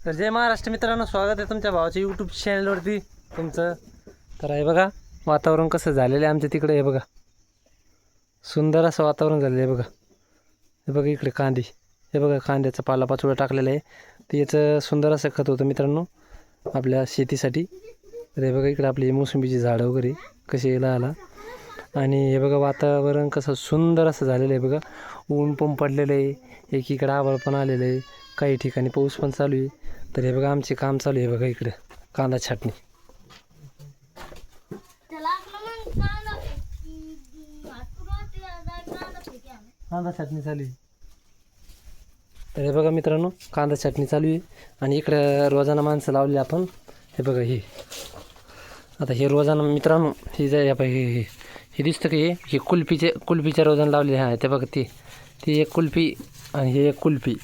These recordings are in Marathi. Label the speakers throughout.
Speaker 1: तर जय महाराष्ट्र मित्रांनो स्वागत आहे तुमच्या भावाच्या यूट्यूब चॅनलवरती तुमचं तर हे बघा वातावरण कसं झालेलं आहे आमच्या तिकडे हे बघा. सुंदर असं वातावरण झालेलं आहे बघा. हे बघा इकडे कांदे. हे बघा कांद्याचा पालापाचोळा टाकलेला आहे. तर याचं सुंदर असं खत होतं मित्रांनो आपल्या शेतीसाठी. तर हे बघा इकडे आपली मोसंबीची झाडं वगैरे कशी यायला आला आणि हे बघा वातावरण कसं सुंदर असं झालेलं आहे बघा. ऊन पण पडलेलं आहे. एकीकडे आभाळ पण आलेलं आहे. काही ठिकाणी पाऊस पण चालू आहे. तर हे बघा आमचे काम चालू आहे बघा इकडे. कांदा छाटणी.
Speaker 2: कांदा
Speaker 1: छाटणी चालू आहे. तर हे बघा मित्रांनो कांदा छाटणी चालू आहे. आणि इकडं रोजाना माणसं लावली आपण. हे बघा हे. आता हे रोजाना मित्रांनो हे जे हे. हे दिसतं की हे हे कुल्फीचे कुल्फीच्या रोजानं लावले हां ते बघा ते. ती एक कुल्फी आणि हे एक कुल्फी.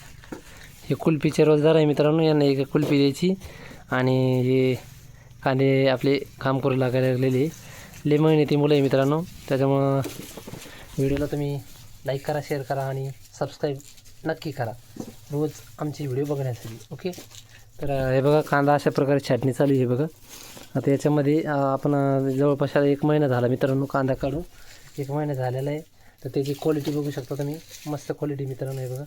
Speaker 1: हे कुल्फीचे रोजदार आहे मित्रांनो. यांना एक कुल्फी द्यायची. आणि हे कांदे आपले काम करू लागायला लागलेले. लय ती मुलं आहे मित्रांनो. त्याच्यामुळं व्हिडिओला तुम्ही लाईक करा शेअर करा आणि सबस्क्राईब नक्की करा. रोज आमचे व्हिडिओ बघण्यासाठी. ओके तर हे बघा कांदा अशा प्रकारे छाटणी चालू आहे हे बघा. आता याच्यामध्ये आपण जवळपास एक महिना झाला मित्रांनो कांदा काढून. एक महिना झालेला आहे. तर त्याची क्वालिटी बघू शकता तुम्ही. मस्त क्वालिटी मित्रांनो आहे बघा.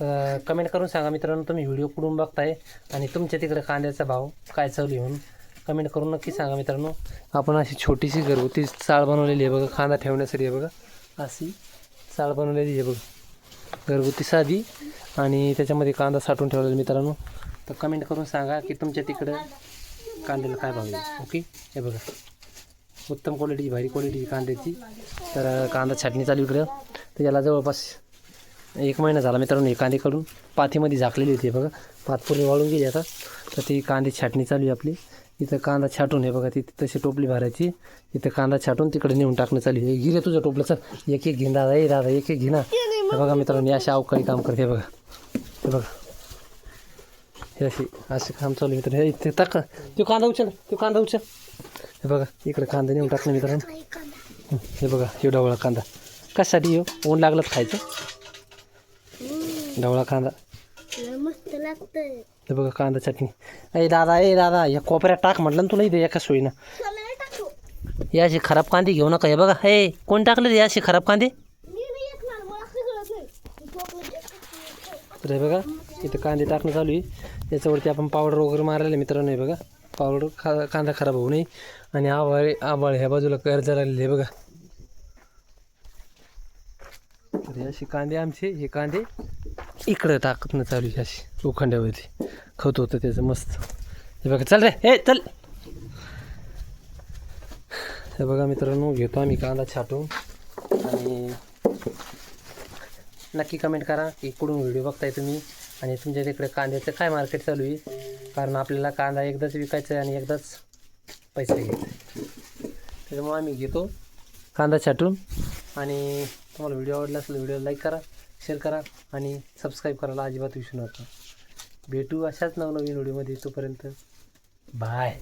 Speaker 1: तर कमेंट करून सांगा मित्रांनो तुम्ही व्हिडिओ कुठून बघताय आणि तुमच्या तिकडे कांद्याचा भाव काय चालू आहे म्हणून. कमेंट करून नक्की सांगा मित्रांनो. आपण अशी छोटीशी घरगुती चाळ बनवलेली आहे बघा कांदा ठेवण्यासाठी आहे बघा. अशी चाळ बनवलेली आहे बघा. घरगुती साधी आणि त्याच्यामध्ये कांदा साठवून ठेवलेला मित्रांनो. तर कमेंट करून सांगा की तुमच्या तिकडं कांद्याला काय भाव येईल ओके? हे बघा. उत्तम क्वालिटीची भारी क्वालिटी कांद्याची तर कांदा छाटणी चालू इकडं. तर याला जवळपास एक महिना झाला मित्रांनो हे कांदे काढून. पाथीमध्ये झाकलेली होती हे बघा. पात पूर्ण वाळून गेली आता. तर ती कांदे छाटणी चालू आहे आपली. इथं कांदा छाटून हे बघा तिथे तशी टोपली भरायची. इथं कांदा छाटून तिकडे नेऊन टाकणं चालू आहे. गिरे तुझं टोपलं. चल एक एक घेईन दादा. ए दादा एक एक घे ना. हे बघा मित्रांनो अशा अवकाळी काम करते बघा. हे बघा. हे अशी असे काम चालू आहे हे इथे टाक. तो कांदा उचल तो कांदा उचल. हे बघा इकडे कांदा नेऊन टाकला मित्रांनो. हे बघा हे ढवळा कांदा. कशासाठी येऊ ऊन लागलं खायचं. ढवळा कांदा. हे बघा कांदा चटणी. ए दादा ए दादा या कोपऱ्यात टाक म्हटलं ना तुला इथे एका सोयीनं.
Speaker 2: चला टाकू
Speaker 1: हे असे खराब कांदे घेऊ नका. हे बघा हे कोण टाकले हे असे खराब कांदे? तर हे बघा इथं कांदे टाकणं चालू आहे. याच्यावरती आपण पावडर वगैरे मारायला मित्रांनो हे बघा. पावडर खा कांदा खराब होऊ नये. आणि आवाळ आवाळ ह्या बाजूला कर्ज लागलेले आहे बघा. तर असे कांदे आमचे हे कांदे इकडं टाकणं चालू आहे अशी उखंड्यावरती खत होतं त्याचं मस्त. हे बघा चल रे हे चल. हे बघा मित्रांनो घेतो आम्ही कांदा छाटून. आणि नक्की कमेंट करा की कुठून व्हिडिओ बघताय तुम्ही. आणि तुमच्या तिकडे कांद्याचं काय मार्केट चालू आहे? कारण आपल्याला कांदा एकदाच विकायचा आहे आणि एकदाच पैसे घ्यायचे त्याच्यामुळे आम्ही घेतो कांदा छाटून. आणि तुम्हाला व्हिडिओ आवडला असेल व्हिडिओ लाईक करा शेअर करा आणि सबस्क्राईब करायला अजिबात विसरू नका. भेटू अशाच नवनवीन व्हिडिओमध्ये तोपर्यंत. बाय